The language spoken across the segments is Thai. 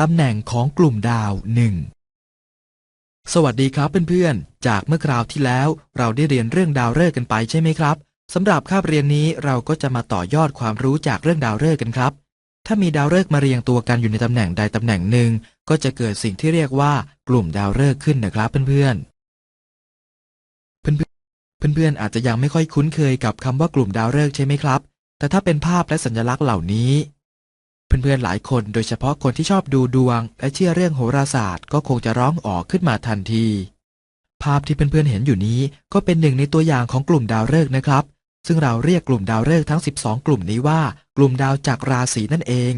ตำแหน่งของกลุ่มดาวหนึ่งสวัสดีครับเพื่อนๆ จากเมื่อคราวที่แล้ว เราได้เรียนเรื่องดาวฤกษ์กันไปใช่ไหมครับสำหรับคาบเรียนนี้เราก็จะมาต่อยอดความรู้จากเรื่องดาวฤกษ์กันครับ ถ้ามีดาวฤกษ์มาเรียงตัวกันอยู่ในตำแหน่งใดตำแหน่งหนึ่ง ก็จะเกิดสิ่งที่เรียกว่ากลุ่มดาวฤกษ์ขึ้นนะครับเพื่อนๆเพื่อนๆเพื่อนๆอาจจะยังไม่ค่อยคุ้นเคยกับคำว่ากลุ่มดาวฤกษ์ใช่ไหมครับ แต่ถ้าเป็นภาพและสัญลักษณ์เหล่านี้ เพื่อนๆหลายคนโดยเฉพาะคนที่ชอบดูดวง และเชื่อเรื่องโหราศาสตร์ก็คงจะร้องออกขึ้นมาทันที ภาพที่เพื่อนๆเห็นอยู่นี้ก็เป็นหนึ่งในตัวอย่างของกลุ่มดาวฤกษ์นะครับ ซึ่งเราเรียกกลุ่มดาวฤกษ์ทั้ง 12 กลุ่มนี้ว่า กลุ่มดาวจากราศีนั่นเอง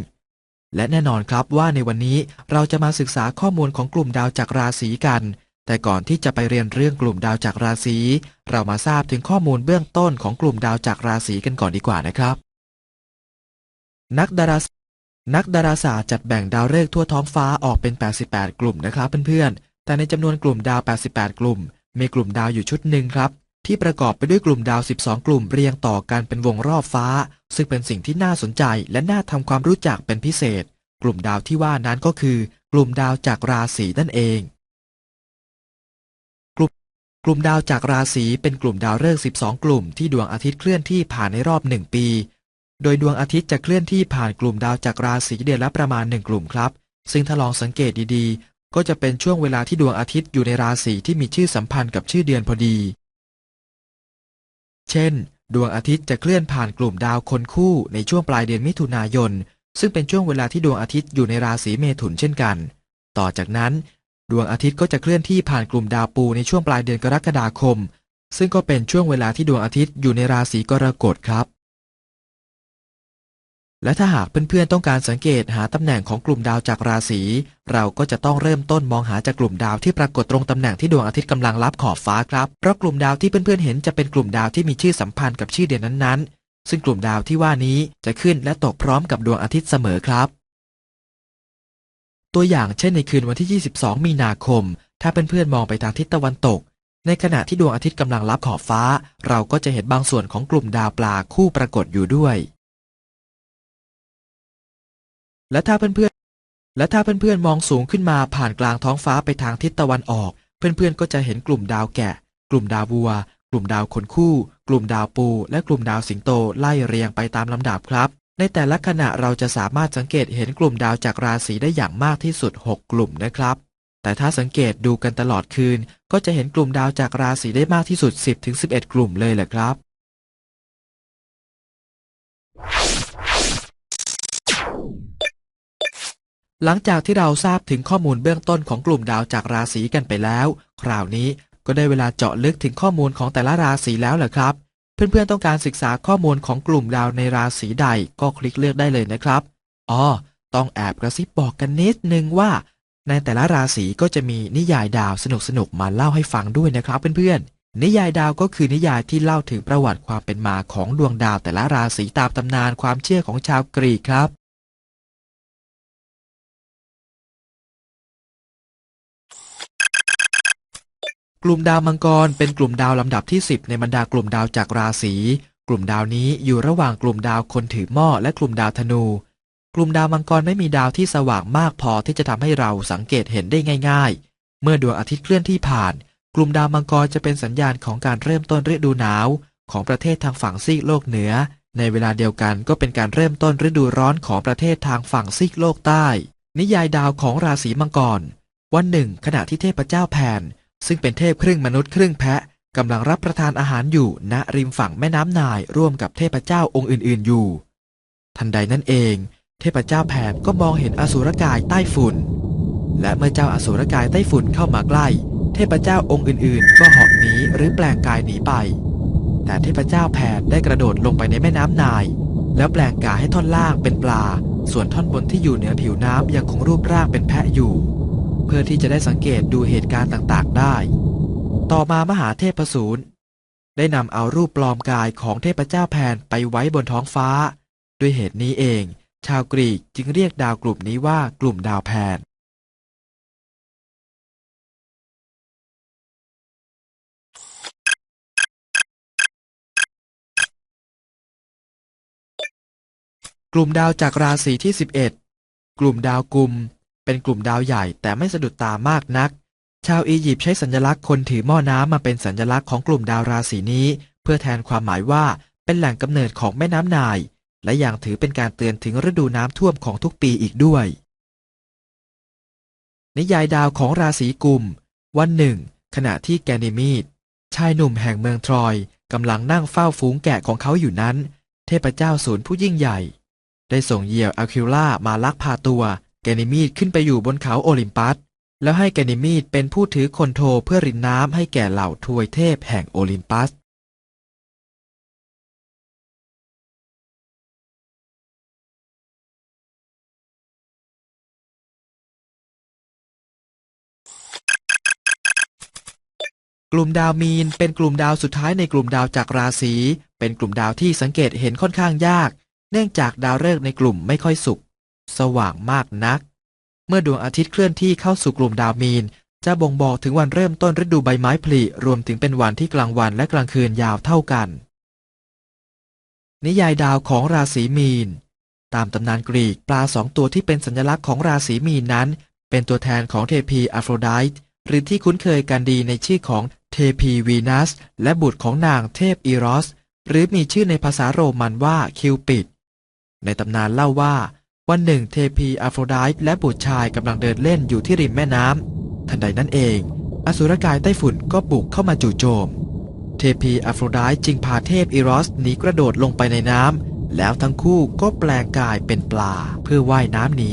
และแน่นอนครับว่าในวันนี้เราจะมาศึกษาข้อมูลของกลุ่มดาวจากราศีกัน แต่ก่อนที่จะไปเรียนเรื่องกลุ่มดาวจากราศีเรามาทราบถึงข้อมูลเบื้องต้นของกลุ่มดาวจากราศีกันก่อนดีกว่านะครับ นักดารา นักดาราศาสตร์จัดแบ่งดาวฤกษ์ทั่วท้องฟ้าออกเป็น 88 กลุ่มนะครับเพื่อนๆ แต่ในจำนวนกลุ่มดาว 88 กลุ่ม มีกลุ่มดาวอยู่ชุดหนึ่งครับ ที่ประกอบไปด้วยกลุ่มดาว 12 กลุ่มเรียงต่อกันเป็นวงรอบฟ้า ซึ่งเป็นสิ่งที่น่าสนใจและน่าทำความรู้จักเป็นพิเศษ กลุ่มดาวที่ว่านั้นก็คือ กลุ่มดาวจากราศีนั่นเอง กลุ่มกลุ่มดาวจากราศีเป็นกลุ่มดาวฤกษ์12 กลุ่มที่ดวงอาทิตย์เคลื่อนที่ผ่านในรอบ 1 ปี โดยดวงอาทิตย์จะเคลื่อนที่ผ่านกลุ่มดาวจากราศีเดือนละประมาณ 1 กลุ่มครับ ซึ่งถ้าลองสังเกตดีๆ ก็จะเป็นช่วงเวลาที่ดวงอาทิตย์อยู่ในราศีที่มีชื่อสัมพันธ์กับชื่อเดือนพอดี เช่น ดวงอาทิตย์จะเคลื่อนผ่านกลุ่มดาวคนคู่ในช่วงปลายเดือนมิถุนายน ซึ่งเป็นช่วงเวลาที่ดวงอาทิตย์อยู่ในราศีเมถุนเช่นกัน ต่อจากนั้น ดวงอาทิตย์ก็จะเคลื่อนที่ผ่านกลุ่มดาวปูในช่วงปลายเดือนกรกฎาคม ซึ่งก็เป็นช่วงเวลาที่ดวงอาทิตย์อยู่ในราศีกรกฎครับ และถ้าหากเพื่อนๆต้องการสังเกตหาตำแหน่งของกลุ่มดาวจากราศี เราก็จะต้องเริ่มต้นมองหาจากกลุ่มดาวที่ปรากฏตรงตำแหน่งที่ดวงอาทิตย์กำลังลับขอบฟ้าครับ เพราะกลุ่มดาวที่เพื่อนๆเห็นจะเป็นกลุ่มดาวที่มีชื่อสัมพันธ์กับชื่อเดือนนั้นๆ ซึ่งกลุ่มดาวที่ว่านี้จะขึ้นและตกพร้อมกับดวงอาทิตย์เสมอครับ ตัวอย่างเช่นในคืนวันที่ 22 มีนาคม ถ้าเพื่อนๆมองไปทางทิศตะวันตก ในขณะที่ดวงอาทิตย์กำลังลับขอบฟ้า เราก็จะเห็นบางส่วนของกลุ่มดาวปลาคู่ปรากฏอยู่ด้วย และถ้าเพื่อนๆ และถ้าเพื่อนๆ มองสูงขึ้นมาผ่านกลางท้องฟ้าไปทางทิศตะวันออก เพื่อนๆ ก็จะเห็นกลุ่มดาวแกะ กลุ่มดาววัว กลุ่มดาวคนคู่ กลุ่มดาวปู และกลุ่มดาวสิงโตไล่เรียงไปตามลำดับครับ ในแต่ละขณะเราจะสามารถสังเกตเห็นกลุ่มดาวจากราศีได้อย่างมากที่สุด 6 กลุ่มนะครับ แต่ถ้าสังเกตดูกันตลอดคืน ก็จะเห็นกลุ่มดาวจากราศีได้มากที่สุด 10-11 กลุ่มเลยแหละครับ หลังจากที่เราทราบถึงข้อมูลเบื้องต้นของกลุ่มดาวจากราศีกันไปแล้ว คราวนี้ก็ได้เวลาเจาะลึกถึงข้อมูลของแต่ละราศีแล้วแหละครับ เพื่อนๆต้องการศึกษาข้อมูลของกลุ่มดาวในราศีใดก็คลิกเลือกได้เลยนะครับอ๋อต้องแอบกระซิบบอกกันนิดนึงว่า ในแต่ละราศีก็จะมีนิยายดาวสนุกๆมาเล่าให้ฟังด้วยนะครับเพื่อนๆนิยายดาวก็คือนิยายที่เล่าถึงประวัติความเป็นมาของดวงดาวแต่ละราศีตามตำนานความเชื่อของชาวกรีกครับ กลุ่มดาวมังกรเป็นกลุ่มดาวลำดับที่ 10 ในบรรดากลุ่มดาวจากราศี กลุ่มดาวนี้อยู่ระหว่างกลุ่มดาวคนถือหม้อและกลุ่มดาวธนู กลุ่มดาวมังกรไม่มีดาวที่สว่างมากพอที่จะทำให้เราสังเกตเห็นได้ง่าย ๆ เมื่อดวงอาทิตย์เคลื่อนที่ผ่าน กลุ่มดาวมังกรจะเป็นสัญญาณของการเริ่มต้นฤดูหนาว ของประเทศทางฝั่งซีกโลกเหนือ ในเวลาเดียวกันก็เป็นการเริ่มต้นฤดูร้อนของประเทศทางฝั่งซีกโลกใต้ นิยายดาวของราศีมังกร วันหนึ่ง ขณะที่เทพเจ้าแผ่น ซึ่งเป็นเทพครึ่งมนุษย์ครึ่งแพะกำลังรับประทานอาหารอยู่ณริมฝั่งแม่น้ำนายร่วมกับเทพเจ้าองค์อื่น ๆ อยู่ ทันใดนั้นเอง เทพเจ้าแผนก็มองเห็นอสูรกายใต้ฝุ่น และเมื่อเจ้าอสูรกายใต้ฝุ่นเข้ามาใกล้ เทพเจ้าองค์อื่น ๆ ก็เหาะหนีหรือแปลงกายหนีไป แต่เทพเจ้าแผนได้กระโดดลงไปในแม่น้ำนาย แล้วแปลงกายให้ท่อนล่างเป็นปลา ส่วนท่อนบนที่อยู่เหนือผิวน้ำยังคงรูปร่างเป็นแพะอยู่ เพื่อที่จะได้สังเกตดูเหตุการณ์ต่างๆ ได้ ต่อมามหาเทพสูรได้นำเอารูปปลอมกายของเทพเจ้าแผนไปไว้บนท้องฟ้า ด้วยเหตุนี้เอง ชาวกรีกจึงเรียกดาวกลุ่มนี้ว่ากลุ่มดาวแผนกลุ่มดาวจากราศีที่ 11 กลุ่มดาวกุม เป็นกลุ่มดาวใหญ่แต่ไม่สะดุดตามากนัก ชาวอียิปต์ใช้สัญลักษณ์คนถือหม้อน้ำมาเป็นสัญลักษณ์ของกลุ่มดาวราศีนี้ เพื่อแทนความหมายว่าเป็นแหล่งกำเนิดของแม่น้ำนาย และยังถือเป็นการเตือนถึงฤดูน้ำท่วมของทุกปีอีกด้วย นิยายดาวของราศีกุม วันหนึ่ง ขณะที่แกนิมีดชายหนุ่มแห่งเมืองทรอยกำลังนั่งเฝ้าฝูงแกะของเขาอยู่นั้น เทพเจ้าศูนย์ผู้ยิ่งใหญ่ ได้ส่งเหยี่ยวอะคิล่ามาลักพาตัว แกนิมีดขึ้นไปอยู่บนเขาโอลิมปัส แล้วให้แกนิมีดเป็นผู้ถือคนโทเพื่อรินน้ำให้แก่เหล่าทวยเทพแห่งโอลิมปัสกลุ่มดาวมีนเป็นกลุ่มดาวสุดท้ายในกลุ่มดาวจากราศี เป็นกลุ่มดาวที่สังเกตเห็นค่อนข้างยาก เนื่องจากดาวฤกษ์ในกลุ่มไม่ค่อยสุก สว่างมากนัก เมื่อดวงอาทิตย์เคลื่อนที่เข้าสู่กลุ่มดาวมีน จะบ่งบอกถึงวันเริ่มต้นฤดูใบไม้ผลิรวมถึงเป็นวันที่กลางวันและกลางคืนยาวเท่ากัน นิยายดาวของราศีมีน ตามตำนานกรีกปลาสองตัวที่เป็นสัญลักษณ์ของราศีมีนนั้น เป็นตัวแทนของเทพีอะโฟรไดต์หรือที่คุ้นเคยกันดีในชื่อของเทพีวีนัส และบุตรของนางเทพอีรอส หรือมีชื่อในภาษาโรมันว่าคิวปิด ในตำนานเล่าว่า วันหนึ่งเทพีอะโฟรไดต์และบุตรชายกำลังเดินเล่นอยู่ที่ริมแม่น้ำทันใดนั้นเอง อสุรกายไต้ฝุ่นก็บุกเข้ามาจู่โจม เทพีอะโฟรไดต์จึงพาเทพอีรอสหนีกระโดดลงไปในน้ำแล้วทั้งคู่ก็แปลงกายเป็นปลาเพื่อว่ายน้ำหนี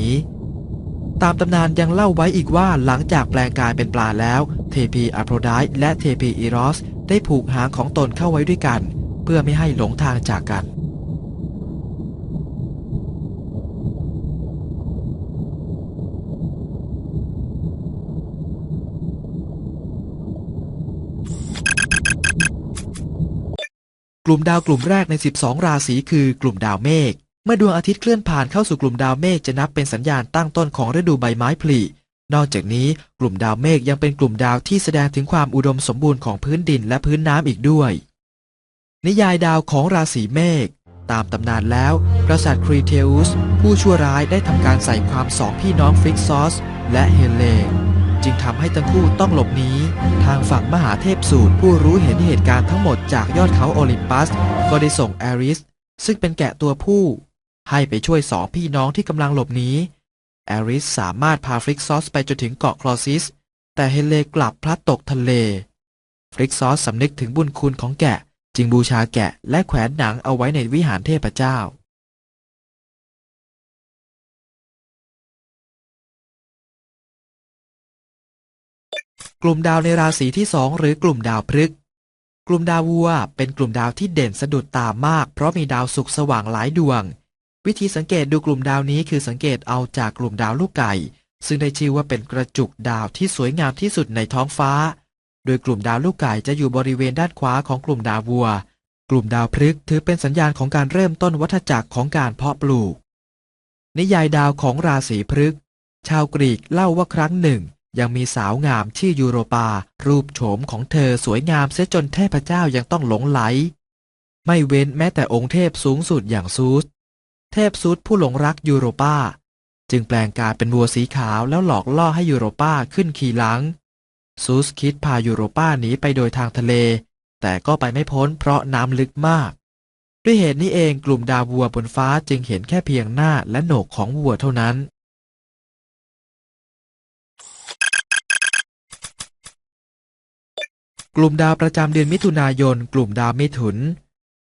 ตามตำนานยังเล่าไว้อีกว่าหลังจากแปลงกายเป็นปลาแล้ว เทพีอะโพรไดต์และเทพีอีรอสได้ผูกหางของตนเข้าไว้ด้วยกัน เพื่อไม่ให้หลงทางจากกัน ก ลุ่มดาวกลุ่มแรกใน 12 ราศีคือกลุ่มดาวเมฆ เมื่อดวงอาทิตย์เคลื่อนผ่านเข้าสู่กลุ่มดาวเมฆจะนับเป็นสัญญาณตั้งต้นของฤดูใบไม้ผลินอกจากนี้กลุ่มดาวเมฆยังเป็นกลุ่มดาวที่แสดงถึงความอุดมสมบูรณ์ของพื้นดินและพื้นน้ำอีกด้วย นิยายดาวของราศีเมฆตามตำนานแล้ว กษัตริย์ครีเทอุสผู้ชั่วร้ายได้ทำการใส่ความสองพี่น้องฟริกซอสและเฮเลน จึงทำให้ทั้งคู่ต้องหลบหนีทางฝั่งมหาเทพสูตรผู้รู้เห็นเหตุการณ์ทั้งหมดจากยอดเขาโอลิมปัส ก็ได้ส่งแอริส ซึ่งเป็นแกะตัวผู้ ให้ไปช่วยสองพี่น้องที่กำลังหลบหนีแอริสสามารถพาฟริกซอสไปจนถึงเกาะคลอซิส แต่เฮเลกลับพลัดตกทะเล ฟริกซอสสำนึกถึงบุญคุณของแกะ จึงบูชาแกะและแขวนหนังเอาไว้ในวิหารเทพเจ้า กลุ่มดาวในราศีที่สองหรือกลุ่มดาวพฤกษ์กลุ่มดาววัว เป็นกลุ่มดาวที่เด่นสะดุดตามาก เพราะมีดาวศุกสว่างหลายดวง วิธีสังเกตดูกลุ่มดาวนี้คือสังเกตเอาจากกลุ่มดาวลูกไก่ ซึ่งได้ชื่อว่าเป็นกระจุกดาวที่สวยงามที่สุดในท้องฟ้า โดยกลุ่มดาวลูกไก่จะอยู่บริเวณด้านขวาของกลุ่มดาววัว กลุ่มดาวพฤกษ์ถือเป็นสัญญาณของการเริ่มต้นวัฏจักรของการเพาะปลูก นิยายดาวของราศีพฤกษ์ชาวกรีกเล่าว่าครั้งหนึ่ง ยังมีสาวงามชื่อยูโรปา รูปโฉมของเธอสวยงามเสียจนเทพเจ้ายังต้องหลงไหล ไม่เว้นแม้แต่องค์เทพสูงสุดอย่างซูส เทพซูสผู้หลงรักยูโรปาจึงแปลงกายเป็นวัวสีขาวแล้วหลอกล่อให้ยูโรปาขึ้นขี่หลัง ซูสคิดพายูโรปาหนีไปโดยทางทะเล แต่ก็ไปไม่พ้นเพราะน้ำลึกมาก ด้วยเหตุนี้เองกลุ่มดาววัวบนฟ้าจึงเห็นแค่เพียงหน้าและโหนกของวัวเท่านั้น กลุ่มดาวประจำเดือนมิถุนายน กลุ่มดาวมิถุน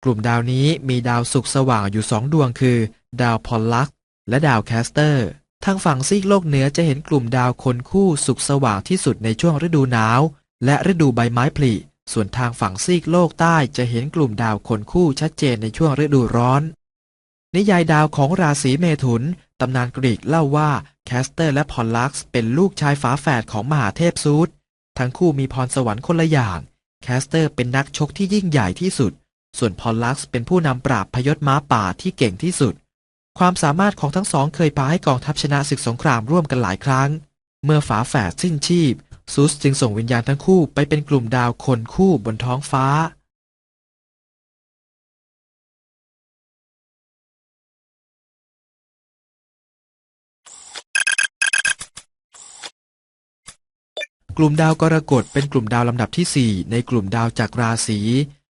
กลุ่มดาวนี้มีดาวศุกสว่างอยู่สองดวงคือ ดาวพอลลักและดาวแคสเตอร์ ทางฝั่งซีกโลกเหนือจะเห็นกลุ่มดาวคนคู่สุกสว่างที่สุดในช่วงฤดูหนาว และฤดูใบไม้ผลิ ส่วนทางฝั่งซีกโลกใต้จะเห็นกลุ่มดาวคนคู่ชัดเจนในช่วงฤดูร้อน นิยายดาวของราศีเมถุน ตำนานกรีกเล่าว่าแคสเตอร์และพอลลักเป็นลูกชายฝาแฝดของมหาเทพซูส ทั้งคู่มีพรสวรรค์คนละอย่าง แคสเตอร์เป็นนักชกที่ยิ่งใหญ่ที่สุด ส่วนพอลลักซ์เป็นผู้นำปราบพยศม้าป่าที่เก่งที่สุด ความสามารถของทั้งสองเคยพาให้กองทัพชนะศึกสงครามร่วมกันหลายครั้ง เมื่อฝาแฝดสิ้นชีพซูสจึงส่งวิญญาณทั้งคู่ไปเป็นกลุ่มดาวคนคู่บนท้องฟ้า กลุ่มดาวกรกฎเป็นกลุ่มดาวลำดับที่ 4 ในกลุ่มดาวจากราศี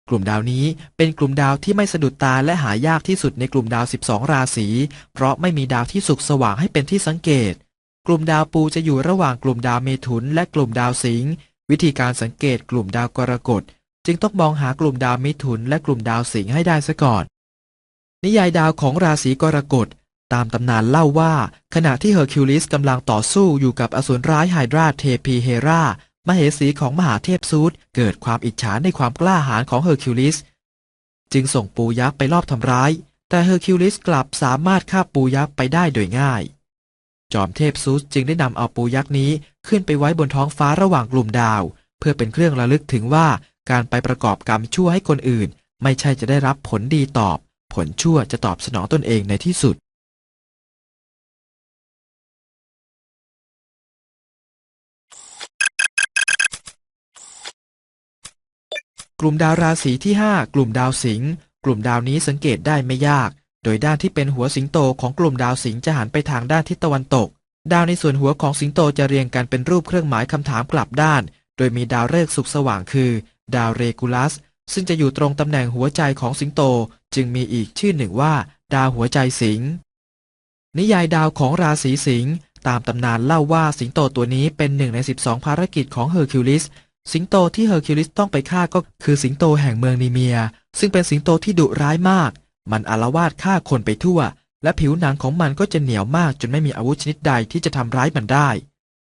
กลุ่มดาวนี้เป็นกลุ่มดาวที่ไม่สะดุดตาและหายากที่สุดในกลุ่มดาว 12 ราศีเพราะไม่มีดาวที่สุกสว่างให้เป็นที่สังเกต กลุ่มดาวปูจะอยู่ระหว่างกลุ่มดาวเมถุน และกลุ่มดาวสิงห์วิธีการสังเกตกลุ่มดาวกรกฎจึงต้องมองหากลุ่มดาวเมถุน และกลุ่มดาวสิงห์ให้ได้ซะก่อน นิยายดาวของราศีกรกฎ ตามตำนานเล่าว่า ขณะที่เฮอร์คิวลิสกำลังต่อสู้อยู่กับอสูรร้ายไฮดราเทพีเฮรามเหสีของมหาเทพซูดเกิดความอิจฉาในความกล้าหาญของเฮอร์คิวลิส จึงส่งปูยักษ์ไปลอบทำร้าย แต่เฮอร์คิวลิสกลับสามารถฆ่าปูยักษ์ไปได้โดยง่าย จอมเทพซูสจึงได้นำเอาปูยักษ์นี้ขึ้นไปไว้บนท้องฟ้าระหว่างกลุ่มดาว เพื่อเป็นเครื่องระลึกถึงว่าการไปประกอบกรรมชั่วให้คนอื่น ไม่ใช่จะได้รับผลดีตอบ ผลชั่วจะตอบสนองตนเองในที่สุด กลุ่มดาวราศีที่ 5 กลุ่มดาวสิงห์กลุ่มดาวนี้สังเกตได้ไม่ยาก โดยด้านที่เป็นหัวสิงโตของกลุ่มดาวสิงห์จะหันไปทางด้านทิศตะวันตก ดาวในส่วนหัวของสิงโตจะเรียงกันเป็นรูปเครื่องหมายคำถามกลับด้าน โดยมีดาวฤกษ์สุกสว่างคือ ดาวเรกูลัส ซึ่งจะอยู่ตรงตำแหน่งหัวใจของสิงโต จึงมีอีกชื่อหนึ่งว่า ดาวหัวใจสิงห์นิยายดาวของราศีสิงห์ตามตำนานเล่าว่าสิงโตตัวนี้เป็นหนึ่งใน 12 ภารกิจของเฮอร์คิวลิส สิงโตที่เฮอร์คิวลิสต้องไปฆ่าก็คือสิงโตแห่งเมืองนีเมีย ซึ่งเป็นสิงโตที่ดุร้ายมาก มันอาละวาดฆ่าคนไปทั่ว และผิวหนังของมันก็จะเหนียวมากจนไม่มีอาวุธชนิดใดที่จะทำร้ายมันได้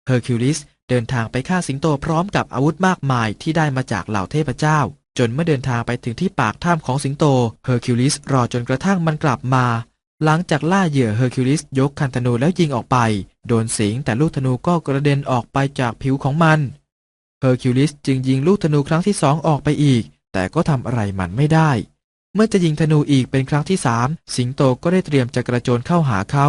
เฮอร์คิวลิสเดินทางไปฆ่าสิงโตพร้อมกับอาวุธมากมายที่ได้มาจากเหล่าเทพเจ้า จนเมื่อเดินทางไปถึงที่ปากถ้ำของสิงโตเฮอร์คิวลิสรอจนกระทั่งมันกลับมา หลังจากล่าเหยื่อเฮอร์คิวลิสยกคันธนูแล้วยิงออกไป โดนสิงแต่ลูกธนูก็กระเด็นออกไปจากผิวของมัน เฮอร์คิวลิสจึงยิงลูกธนูครั้งที่สองออกไปอีก แต่ก็ทำอะไรมันไม่ได้ เมื่อจะยิงธนูอีกเป็นครั้งที่สามสิงโตก็ได้เตรียมจะกระโจนเข้าหาเขา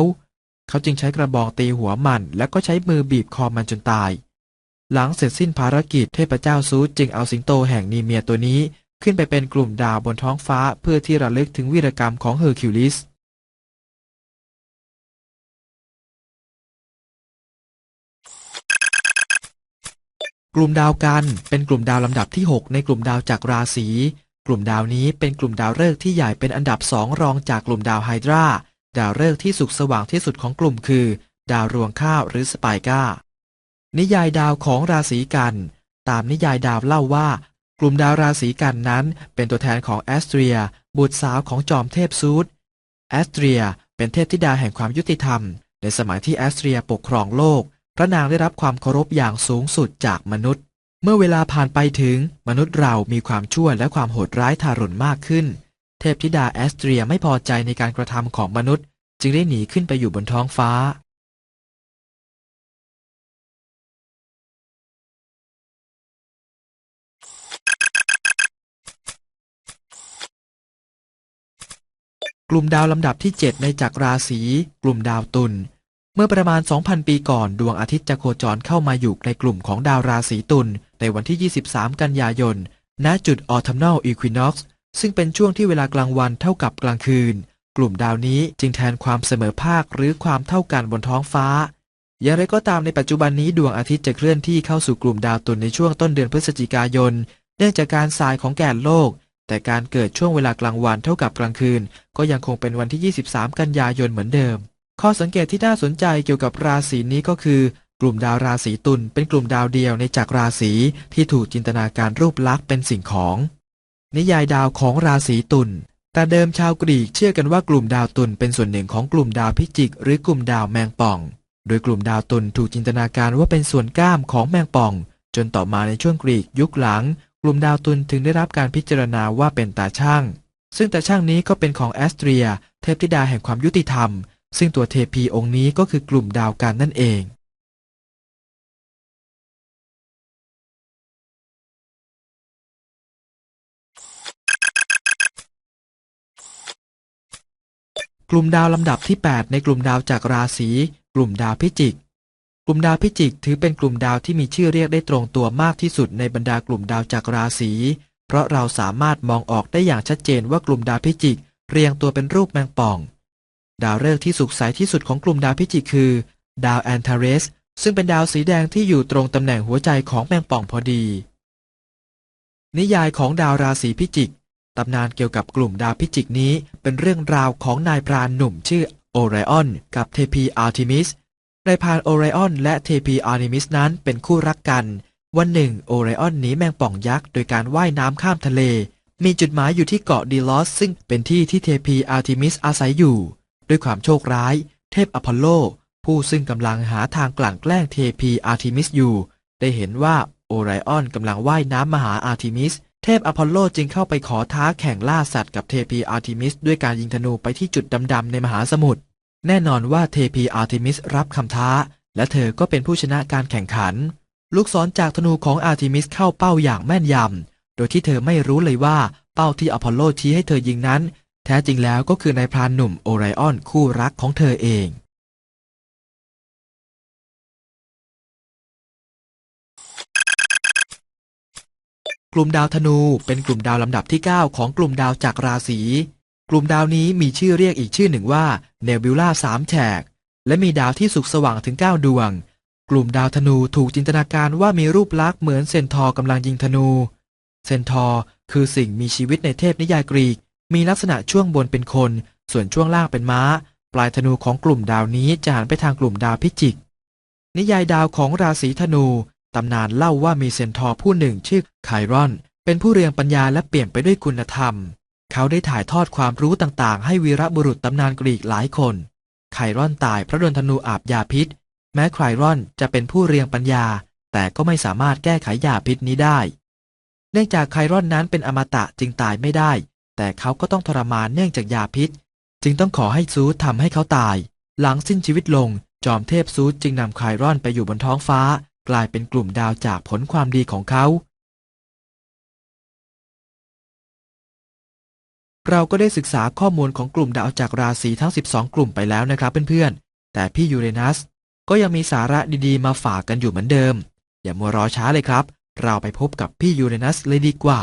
เขาจึงใช้กระบองตีหัวมัน แล้วก็ใช้มือบีบคอมันจนตาย หลังเสร็จสิ้นภารกิจเทพเจ้าซูจึงเอาสิงโตแห่งนีเมียตัวนี้ ขึ้นไปเป็นกลุ่มดาวบนท้องฟ้าเพื่อที่ระลึกถึงวีรกรรมของเฮอร์คิวลิส กลุ่มดาวกันเป็นกลุ่มดาวลำดับที่ 6 ในกลุ่มดาวจากราศี กลุ่มดาวนี้เป็นกลุ่มดาวฤกษ์ที่ใหญ่เป็นอันดับสองรองจากกลุ่มดาวไฮดราดาวฤกษ์ที่สุกสว่างที่สุดของกลุ่มคือ ดาวรวงข้าวหรือสปายก้า นิยายดาวของราศีกัน ตามนิยายดาวเล่าว่า กลุ่มดาวราศีกันนั้นเป็นตัวแทนของแอสเตรีย บุตรสาวของจอมเทพซูดแอสเตรีย เป็นเทพธิดาแห่งความยุติธรรม ในสมัยที่แอสเตรียปกครองโลก พระนางได้รับความเคารพอย่างสูงสุดจากมนุษย์ เมื่อเวลาผ่านไปถึงมนุษย์เรามีความชั่วและความโหดร้ายทารุณมากขึ้น เทพธิดาแอสเตรียไม่พอใจในการกระทำของมนุษย์ จึงได้หนีขึ้นไปอยู่บนท้องฟ้า กลุ่มดาวลำดับที่ 7 ในจักรราศี กลุ่มดาวตุล เมื่อประมาณ 2,000 ปีก่อน ดวงอาทิตย์จะโคจรเข้ามาอยู่ในกลุ่มของดาวราศีตุลในวันที่ 23 กันยายน ณ จุด Autumnal Equinox ซึ่งเป็นช่วงที่เวลากลางวันเท่ากับกลางคืน กลุ่มดาวนี้จึงแทนความเสมอภาคหรือความเท่ากันบนท้องฟ้า อย่างไรก็ตามในปัจจุบันนี้ดวงอาทิตย์จะเคลื่อนที่เข้าสู่กลุ่มดาวตุลในช่วงต้นเดือนพฤศจิกายน เนื่องจากการสายของแกนโลก แต่การเกิดช่วงเวลากลางวันเท่ากับกลางคืน ก็ยังคงเป็นวันที่ 23 กันยายนเหมือนเดิม ข้อสังเกตที่น่าสนใจเกี่ยวกับราศีนี้ก็คือ กลุ่มดาวราศีตุลเป็นกลุ่มดาวเดียวในจักรราศีที่ถูกจินตนาการรูปลักษณ์เป็นสิ่งของ นิยายดาวของราศีตุลแต่เดิมชาวกรีกเชื่อกันว่ากลุ่มดาวตุลเป็นส่วนหนึ่งของกลุ่มดาวพิจิก หรือกลุ่มดาวแมงป่อง โดยกลุ่มดาวตุลถูกจินตนาการว่าเป็นส่วนก้ามของแมงป่อง จนต่อมาในช่วงกรีกยุคหลัง กลุ่มดาวตุลถึงได้รับการพิจารณาว่าเป็นตาช่าง ซึ่งตาช่างนี้ก็เป็นของแอสเตรีย เทพธิดาแห่งความยุติธรรม ซึ่งตัวเทพีองค์นี้ก็คือกลุ่มดาวกันนั่นเอง กลุ่มดาวลำดับที่ 8 ในกลุ่มดาวจากราศีกลุ่มดาวพิจิก กลุ่มดาวพิจิกถือเป็นกลุ่มดาวที่มีชื่อเรียกได้ตรงตัวมากที่สุดในบรรดากลุ่มดาวจากราศีเพราะเราสามารถมองออกได้อย่างชัดเจนว่ากลุ่มดาวพิจิก เรียงตัวเป็นรูปแมงป่อง ดาวฤกษ์ที่สุกใสที่สุดของกลุ่มดาวพิจิกคือ ดาวแอนทาเรส ซึ่งเป็นดาวสีแดงที่อยู่ตรงตำแหน่งหัวใจของแมงป่องพอดี นิยายของดาวราศีพิจิกตำนานเกี่ยวกับกลุ่มดาวพิจิกนี้เป็นเรื่องราวของนายพรานหนุ่มชื่อโอไรออนกับเทพีอาร์ทิมิสนายพรานโอไรออนและเทพีอาร์ทิมิสนั้นเป็นคู่รักกัน วันหนึ่งโอไรออนหนีแมงป่องยักษ์โดยการว่ายน้ำข้ามทะเล มีจุดหมายอยู่ที่เกาะดีลอสซึ่งเป็นที่ที่เทพีอาร์ทิมิสอาศัยอยู่ ด้วยความโชคร้าย เทพอพอลโล ผู้ซึ่งกำลังหาทางกลั่นแกล้งเทพีอาร์ทิมิสอยู่ ได้เห็นว่าโอไรออนกำลังว่ายน้ำมาหาอาร์ทิมิส เทพอพอลโลจึงเข้าไปขอท้าแข่งล่าสัตว์กับเทพีอาร์ทิมิส ด้วยการยิงธนูไปที่จุดดำๆในมหาสมุทร แน่นอนว่าเทพีอาร์ทิมิสรับคำท้า และเธอก็เป็นผู้ชนะการแข่งขัน ลูกศรจากธนูของอาร์ทิมิสเข้าเป้าอย่างแม่นยำ โดยที่เธอไม่รู้เลยว่าเป้าที่อพอลโลชี้ให้เธอยิงนั้น แท้จริงแล้วก็คือนายพรานหนุ่มโอไรออนคู่รักของเธอเองกลุ่มดาวธนูเป็นกลุ่มดาวลำดับที่ 9 ของกลุ่มดาวจากราศี กลุ่มดาวนี้มีชื่อเรียกอีกชื่อหนึ่งว่าเนบิวลาสามแฉก และมีดาวที่สุกสว่างถึง 9 ดวง กลุ่มดาวธนูถูกจินตนาการว่ามีรูปลักษณ์เหมือนเซนทอร์กำลังยิงธนู เซนทอร์คือสิ่งมีชีวิตในเทพนิยายกรีก มีลักษณะช่วงบนเป็นคน ส่วนช่วงล่างเป็นม้า ปลายธนูของกลุ่มดาวนี้จะหันไปทางกลุ่มดาวพิจิก นิยายดาวของราศีธนู ตำนานเล่าว่ามีเซนทอร์ผู้หนึ่งชื่อไครอน เป็นผู้เรียงปัญญาและเปลี่ยนไปด้วยคุณธรรม เขาได้ถ่ายทอดความรู้ต่างๆ ให้วีรบุรุษตำนานกรีกหลายคน ไครอนตายเพราะโดนธนูอาบยาพิษ แม้ไครอนจะเป็นผู้เรียงปัญญา แต่ก็ไม่สามารถแก้ไขยาพิษนี้ได้ เนื่องจากไครอนนั้นเป็นอมตะจึงตายไม่ได้ แต่เขาก็ต้องทรมานเนื่องจากยาพิษ จึงต้องขอให้ซูทำให้เขาตาย หลังสิ้นชีวิตลง จอมเทพซูจึงนำไครอนไปอยู่บนท้องฟ้า กลายเป็นกลุ่มดาวจากผลความดีของเขา เราก็ได้ศึกษาข้อมูลของกลุ่มดาวจากราศีทั้ง 12 กลุ่มไปแล้วนะครับเพื่อนๆ แต่พี่ยูเรนัสก็ยังมีสาระดีๆ มาฝากกันอยู่เหมือนเดิม อย่ามัวรอช้าเลยครับ เราไปพบกับพี่ยูเรนัสเลยดีกว่า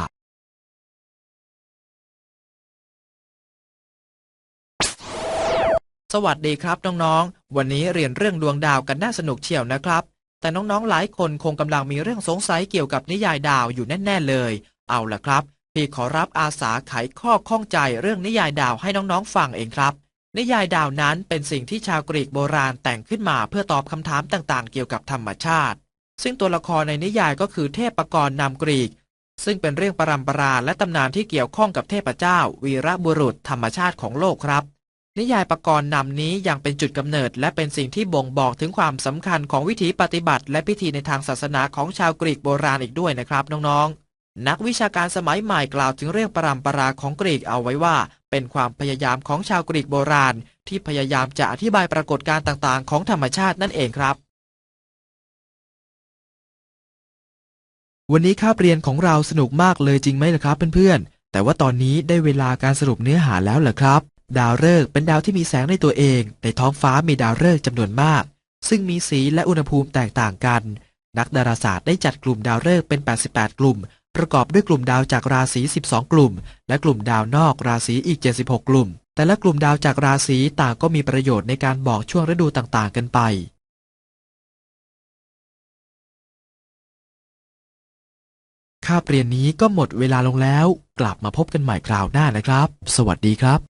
สวัสดีครับน้องๆ วันนี้เรียนเรื่องดวงดาวกันน่าสนุกเชียวนะครับ แต่น้องๆ หลายคนคงกำลังมีเรื่องสงสัยเกี่ยวกับนิยายดาวอยู่แน่ๆเลย เอาล่ะครับ พี่ขอรับอาสาไขข้อข้องใจเรื่องนิยายดาวให้น้องๆ ฟังเองครับ นิยายดาวนั้นเป็นสิ่งที่ชาวกรีกโบราณแต่งขึ้นมาเพื่อตอบคำถามต่างๆ เกี่ยวกับธรรมชาติ ซึ่งตัวละครในนิยายก็คือเทพปกรณ์นามกรีก ซึ่งเป็นเรื่องปรำปราและตำนานที่เกี่ยวข้องกับเทพเจ้า วีรบุรุษธรรมชาติของโลกครับ นิยายปกรณ์นำนี้ยังเป็นจุดกำเนิด และเป็นสิ่งที่บ่งบอกถึงความสำคัญของวิถีปฏิบัติ และพิธีในทางศาสนาของชาวกรีกโบราณอีกด้วยนะครับน้องๆ นักวิชาการสมัยใหม่กล่าวถึงเรื่องปรำปราของกรีกเอาไว้ว่า เป็นความพยายามของชาวกรีกโบราณ ที่พยายามจะอธิบายปรากฏการณ์ต่างๆ ของธรรมชาตินั่นเองครับ วันนี้คาบเรียนของเราสนุกมากเลยจริงไหมล่ะครับเพื่อนๆแต่ว่าตอนนี้ได้เวลาการสรุปเนื้อหาแล้วเหรอครับ ดาวฤกษ์เป็นดาวที่มีแสงในตัวเอง ในท้องฟ้ามีดาวฤกษ์จำนวนมาก ซึ่งมีสีและอุณหภูมิแตกต่างกัน นักดาราศาสตร์ได้จัดกลุ่มดาวฤกษ์เป็น 88 กลุ่ม ประกอบด้วยกลุ่มดาวจากราศี 12 กลุ่ม และกลุ่มดาวนอกราศีอีก 76 กลุ่ม แต่ละกลุ่มดาวจากราศีต่างก็มีประโยชน์ในการบอกช่วงฤดูต่างๆ กันไปคาบเรียนนี้ก็หมดเวลาลงแล้ว กลับมาพบกันใหม่คราวหน้านะครับ สวัสดีครับ